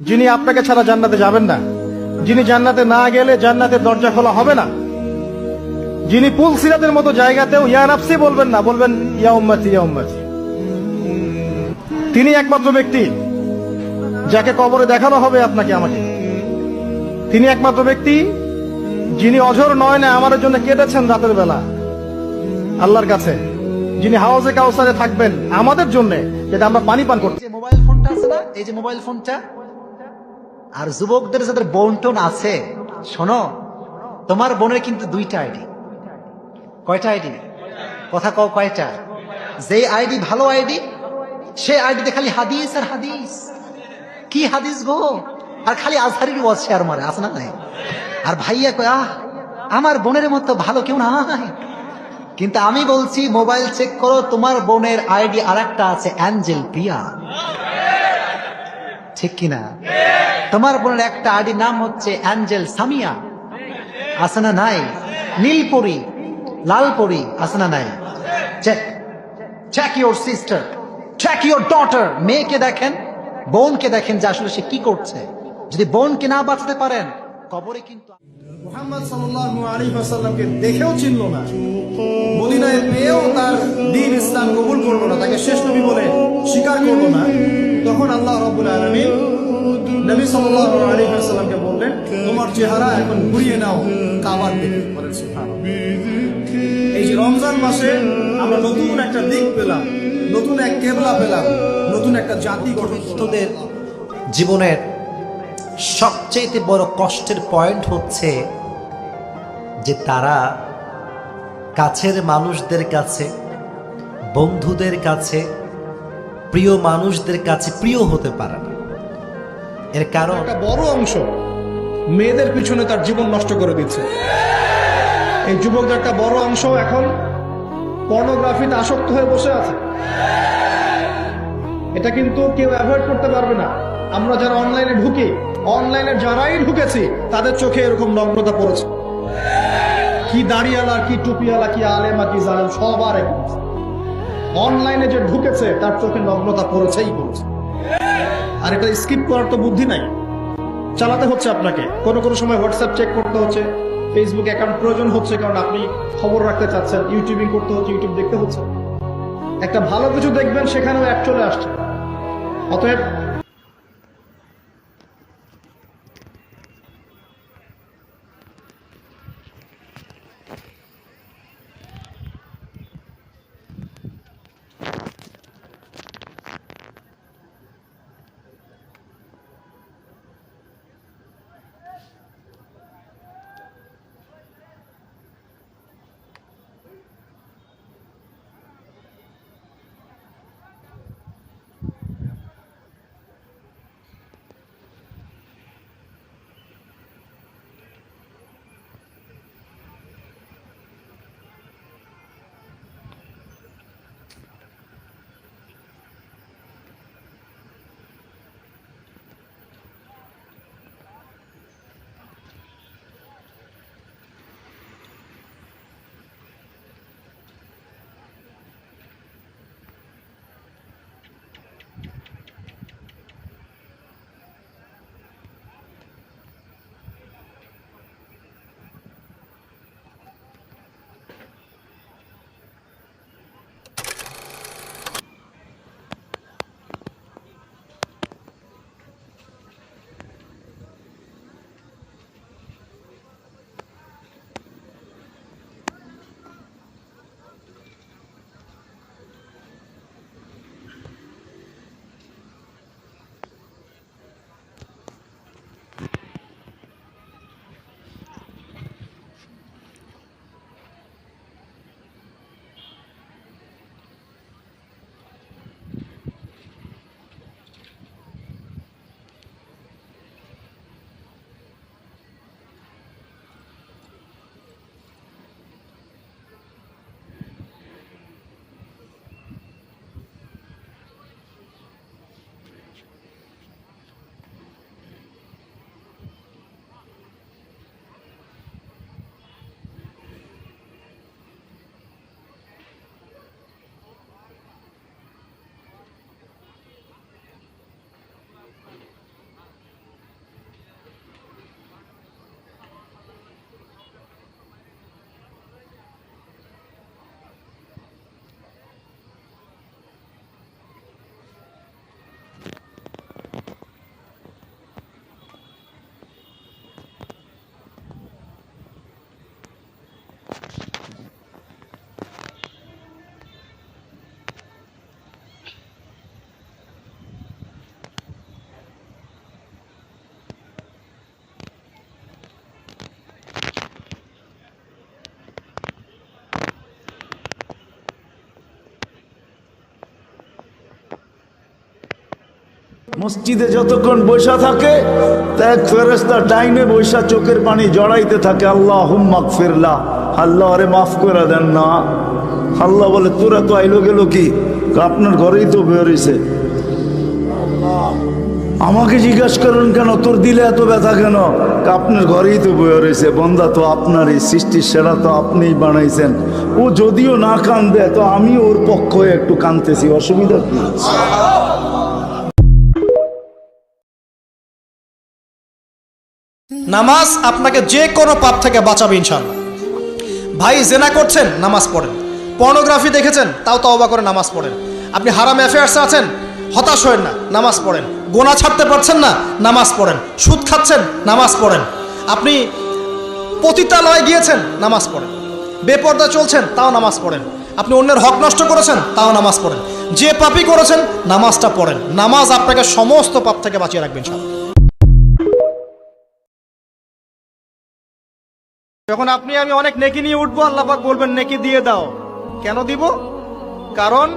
যিনি আপনাকে ছাড়া জান্নাতে যাবেন না, যিনি জান্নাতে না গেলে জান্নাতের দরজা খোলা হবে না। যিনি পুল সিরাতের মতো জায়গাতেও, ইয়া নাফসি বলবেন না, বলবেন ইয়া উম্মতি ইয়া উম্মতি। তিনি একমাত্র ব্যক্তি, যাকে কবরে দেখানো হবে আপনাকে, আমাকে। তিনি একমাত্র ব্যক্তি, যিনি অঝর নয় না আমার জন্য কেটেছেন রাতের বেলা। আল্লাহর কাছে, যিনি হাউসে কাউসারে থাকবেন আমাদের জন্য যেটা আমরা পানি পান করতে যে মোবাইল ফোনটা আছে না, এই যে মোবাইল ফোনটা আর যুবকদের যাদের বোন টোন আছে, শোনো, তোমার বোনের কিন্তু দুইটা আইডি। কয়টা আইডি? কথা কও কয়টা? যে আইডি ভালো আইডি, সে আইডিতে খালি হাদিস আর হাদিস। কি হাদিস গো? আর খালি আজহারির ওয়াজ শেয়ার মারে, আছে না নাই? আর ভাইয়া কয়, আহ, আমার বোনের মতো ভালো কেউ নাই। কিন্তু আমি বলছি, মোবাইল চেক করো, তোমার বোনের আইডি আর আছে, অ্যাঞ্জেল প্রিয়া ঠিক কিনা? তোমার বোনের একটা আইডি নাম হচ্ছে অ্যাঞ্জেল সামিয়া। আছে না নাই? নীলপরি, লালপরি, আছে না নাই? Check your sister check your daughter মেয়েকে দেখেন, বোনকে দেখেন যে আসলে সে কি করছে। যদি বোনকে না বাঁচাতে পারেন, কবরে কিন্তু মুহাম্মদ না। তার না শেষ নবী বলে স্বীকার না। তখন আল্লাহ রাব্বুল আলামিন নবী সাল্লাল্লাহু আলাইহি ওয়াসাল্লামকে বললেন, তোমার চেহারা এখন ঘুরিয়ে নাও, কাবার দিকে। বলেন এই রমজান মাসে আমরা নতুন একটা দিক পেলাম, নতুন এক কেবলা পেলাম, নতুন একটা জাতি জীবনের সবচেয়ে বড় কষ্টের পয়েন্ট হচ্ছে যে তারা কাছের মানুষদের কাছে, বন্ধুদের কাছে, প্রিয় মানুষদের কাছে প্রিয় হতে পারে না। এর কারণ? একটা বড় অংশ মেয়েদের পিছনে তার জীবন নষ্ট করে দিচ্ছে। এই যুবকদের একটা বড় অংশ এখন পর্নোগ্রাফিতে আসক্ত হয়ে বসে আছে। এটা কিন্তু কেউ অ্যাভয়েড করতে পারবে না। আমরা যারা অনলাইনে ঢুকি, অনলাইনে যারাই ঢুকেছি, তাদের চোখে এরকম নগ্নতা পড়েছে। কি দাঁড়িয়ালা, কি টুপিওয়ালা, কি আলেমা, কি জালেম সবার অনলাইনে যে ঢুকেছে, তার চোখে নগ্নতা পড়েছেই পড়েছে। আর এটা স্কিপ করার তো বুদ্ধি নাই। চালাতে হচ্ছে আপনাকে। কোনো কোনো সময় হোয়াটসঅ্যাপ চেক করতে হচ্ছে ফেসবুক অ্যাকাউন্ট প্রয়োজন হচ্ছে কারণ আপনি খবর রাখতে চাচ্ছেন ইউটিউবিং করতে হচ্ছে ইউটিউব দেখতে হচ্ছে। একটা ভালো কিছু দেখবেন, সেখানেও অ্যাপ চলে আসছে। অতএব মসজিদে যতক্ষণ বৈশা থাকে এক ফেরেস্তা ডাইনে বৈশা চোখের পানি জড়াইতে থাকে আল্লাহ হুম্মাক ফিরলা আল্লাহ আরে মাফ করে দেন না। আল্লাহ বলে, তোরা তো আইলো গেল কি? আপনার ঘরেই তো বেরোইছে আমাকে জিজ্ঞাসা করুন কেন? তোর দিলে এত ব্যথা কেন? আপনার ঘরেই তো বয়ে রয়েছে বন্দা তো আপনারই সৃষ্টির সেরা তো আপনিই বানাইছেন। ও যদিও না কান্দে, তো আমি ওর পক্ষ একটু কানতেছি। অসুবিধা কি? নামাজ আপনাকে যে কোনো পাপ থেকে বাঁচাবে ইনশাল্লাহ ভাই, জেনা করছেন, নামাজ পড়েন। পর্নোগ্রাফি দেখেছেন, তাও তওবা করে নামাজ পড়েন। আপনি হারাম অ্যাফেয়ার্সে আছেন, হতাশ হয়েন না, নামাজ পড়েন। গোনা ছাড়তে পারছেন না, নামাজ পড়েন। সুদ খাচ্ছেন, নামাজ পড়েন। আপনি পতিতালয়ে গিয়েছেন, নামাজ পড়েন। বেপর্দা চলছেন, তাও নামাজ পড়েন। আপনি অন্যের হক নষ্ট করেছেন, তাও নামাজ পড়েন। যে পাপই করেছেন, নামাজটা পড়েন। নামাজ আপনাকে সমস্ত পাপ থেকে বাঁচিয়ে রাখবেন সব যখন আপনি আমি অনেক নেকি নিয়ে উঠবো, আল্লাহ পাক বলবেন, নেকি দিয়ে দাও। কেন দিব? কারণ,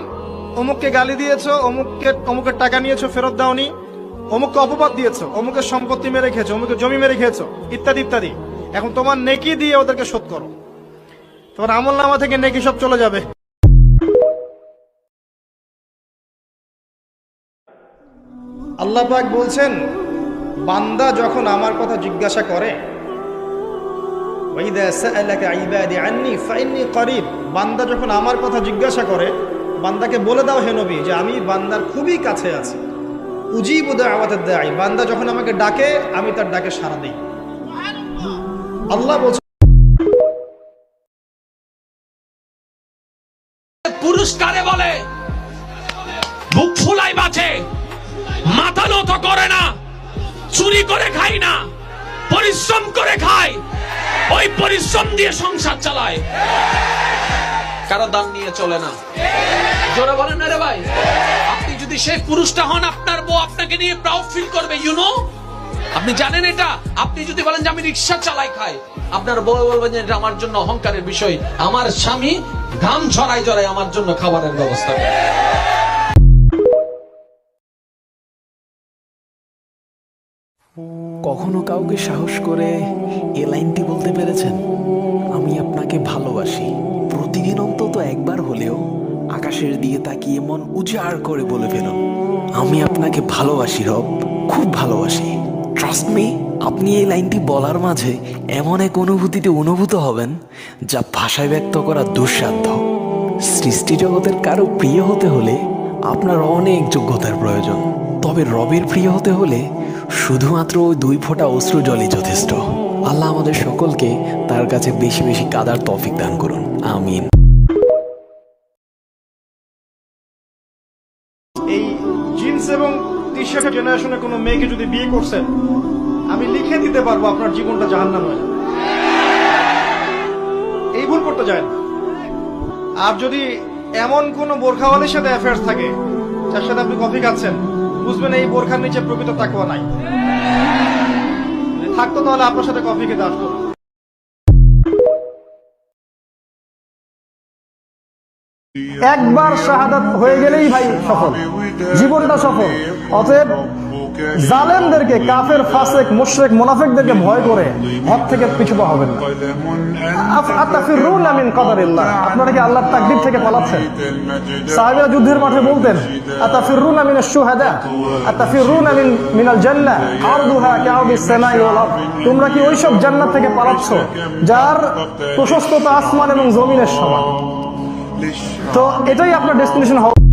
অমুককে গালি দিয়েছ, অমুককে, অমুকের টাকা নিয়েছো, ফেরত দাওনি, অমুককে অপবাদ দিয়েছ, অমুকের সম্পত্তি মেরে খেয়েছো, অমুকের জমি মেরে খেয়েছো, ইত্যাদি ইত্যাদি। এখন তোমার নেকি দিয়ে ওদেরকে শোধ করো। তোমার আমল নামা থেকে নেকি সব চলে যাবে। আল্লাহ পাক বলছেন, বান্দা যখন আমার কথা জিজ্ঞাসা করে বান্দা যখন আমার কথা জিজ্ঞাসা করে, বান্দাকে বলে দাও হে নবী যে আমি বান্দার খুবই কাছে আছি। উজিবু দাওয়াতাদ দাঈ। বান্দা যখন আমাকে ডাকে, আমি তার ডাকে সাড়া দিই। আল্লাহ বলছেন পুরস্কারে বলে, বুক ফুলাই মাথা নত করে না, চুরি করে খাই না, পরিশ্রম করে খায় ওই পরিশ্রম দিয়ে সংসার চালায়। কারও দান নিয়ে চলে না। জোরে বলেন রে ভাই। আপনি যদি সেই পুরুষটা হন, আপনার বউ আপনাকে নিয়ে প্রাউড ফিল করবে ইউ নো আপনি জানেন এটা? আপনি যদি বলেন যে আমি রিক্সা চালাই খাই, আপনার বউ বলবেন যে এটা আমার জন্য অহংকারের বিষয়। আমার স্বামী ঘাম ঝরাই ঝরাই আমার জন্য খাবারের ব্যবস্থা করে। কখনো কাউকে সাহস করে এ লাইনটি বলতে পেরেছেন? আমি আপনাকে ভালোবাসি। প্রতিদিন অন্তত একবার হলেও আকাশের দিকে তাকিয়ে মন উজাড় করে বলে ফেলুন। আমি আপনাকে ভালোবাসি, রব। খুব ভালোবাসি। ট্রাস্ট মি আপনি এই লাইনটি বলার মাঝে এমন এক অনুভূতিতে অনুভূত হবেন যা ভাষায় ব্যক্ত করা দুঃসাধ্য। সৃষ্টি জগতের কারও প্রিয় হতে হলে আপনার অনেক যোগ্যতার প্রয়োজন। তবে রবের প্রিয় হতে হলে শুধুমাত্র দুই ফোঁটা অশ্রু জলই যথেষ্ট। আল্লাহ আমাদের সকলকে তার কাছে বেশি বেশি কাদার তফিক দান করুন। আমিন। এই জিন্স এবং টি শার্টের জেনারেশনের কোনো মেয়েকে যদি বিয়ে করছেন, আমি লিখে দিতে পারব আপনার জীবনটা জাহান্নাম হয়ে এই ভুল করতে যায় আর যদি এমন কোন বোরখাওয়ালির সাথে অ্যাফেয়ার্স থাকে, যার সাথে আপনি কফি খাচ্ছেন বুঝবেন এই বোরখার নিচে প্রকৃত তাকুয়া নাই। থাকতো তাহলে আপনার সাথে কফি খেতে আসতো। একবার শাহাদাত হয়ে গেলেই ভাই সফল। জীবনটা সফল। অতএব জালেমদেরকে, কাফের, ফাসেক, মুশরিক, মুনাফিকদেরকে ভয় করে হক থেকে পিছু পা হবেন আপনারা কি আল্লাহর থেকে পালাচ্ছেন? যুদ্ধের মাঠে বলতেন, আতাফিরুনা আতাফিরুনা মিন মিনাল ওয়াল আরদ। তোমরা কি ওইসব জান্নাত থেকে পালাচ্ছ, যার প্রশস্ততা আসমান এবং জমিনের সমান? তো এটাই আপনার ডেস্টিনেশন হবে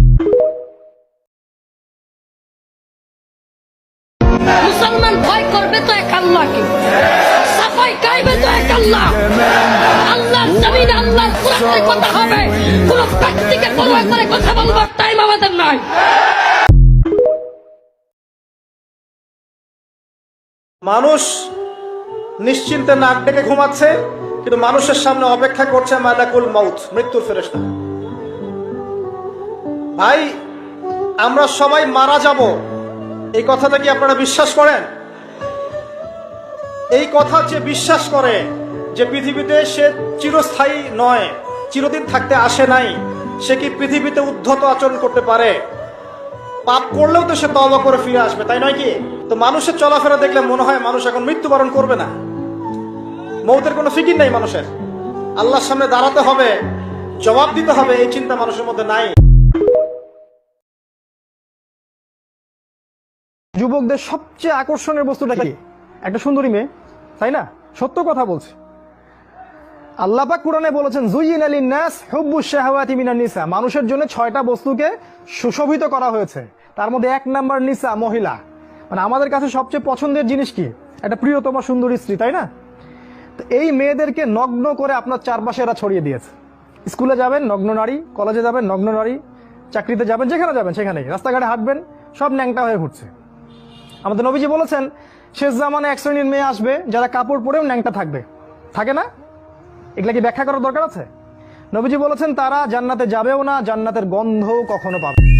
এক আল্লাহকে? সাফাই এক আল্লাহ? আল্লাহ জমিন আল্লাহ কথা হবে। কোন ব্যক্তিকে করে কথা বলবার টাইম আমাদের নাই। মানুষ নিশ্চিন্তে নাক ডেকে ঘুমাচ্ছে, কিন্তু মানুষের সামনে অপেক্ষা করছে মালাকুল মাউত, মৃত্যুর ফেরেশতা। ভাই, আমরা সবাই মারা যাব। এই কথাটা কি আপনারা বিশ্বাস করেন? এই কথা যে বিশ্বাস করে যে পৃথিবীতে সে চিরস্থায়ী নয় চিরদিন থাকতে আসে নাই সে কি পৃথিবীতে উদ্ধত আচরণ করতে পারে? পাপ করলেও তো সে তওবা করে ফিরে আসবে তাই নয় কি? তো মানুষের চলাফেরা দেখলে মনে হয় মানুষ এখন মৃত্যুবরণ করবে না। মৌতের কোনো ফিকির নাই মানুষের। আল্লাহর সামনে দাঁড়াতে হবে জবাব দিতে হবে এই চিন্তা মানুষের মধ্যে নাই। যুবকদের সবচেয়ে আকর্ষণের বস্তুটা কি? একটা সুন্দরী মেয়ে। তাই না? সত্য কথা বলছি। আল্লাহ পাক কোরআনে বলেছেন জুইন আলী নাস হুব্বু শাহওয়াতি মিনান নিসা মানুষের জন্য ছয়টা বস্তুকে সুশোভিত করা হয়েছে। তার মধ্যে এক নাম্বার নিসা, মহিলা। মানে আমাদের কাছে সবচেয়ে পছন্দের জিনিস কি? একটা প্রিয়তম সুন্দরী স্ত্রী, তাই না? তো এই মেয়েদেরকে নগ্ন করে আপনার চারপাশে এরা ছড়িয়ে দিয়েছে। স্কুলে যাবেন, নগ্ন নারী, কলেজে যাবেন, নগ্ন নারী, চাকরিতে যাবেন, যেখানে যাবেন, সেখানেই। রাস্তাঘাটে হাঁটবেন, সব ন্যাংটা হয়ে ঘুরছে। আমাদের নবীজি বলেছেন শেষ জামানে এক শ্রেণির মেয়ে আসবে, যারা কাপড় পরেও ন্যাংটা থাকবে। থাকে না? এগুলা কি ব্যাখ্যা করার দরকার আছে? নবীজি বলেছেন, তারা জান্নাতে যাবেও না, জান্নাতের গন্ধও কখনো পাবে।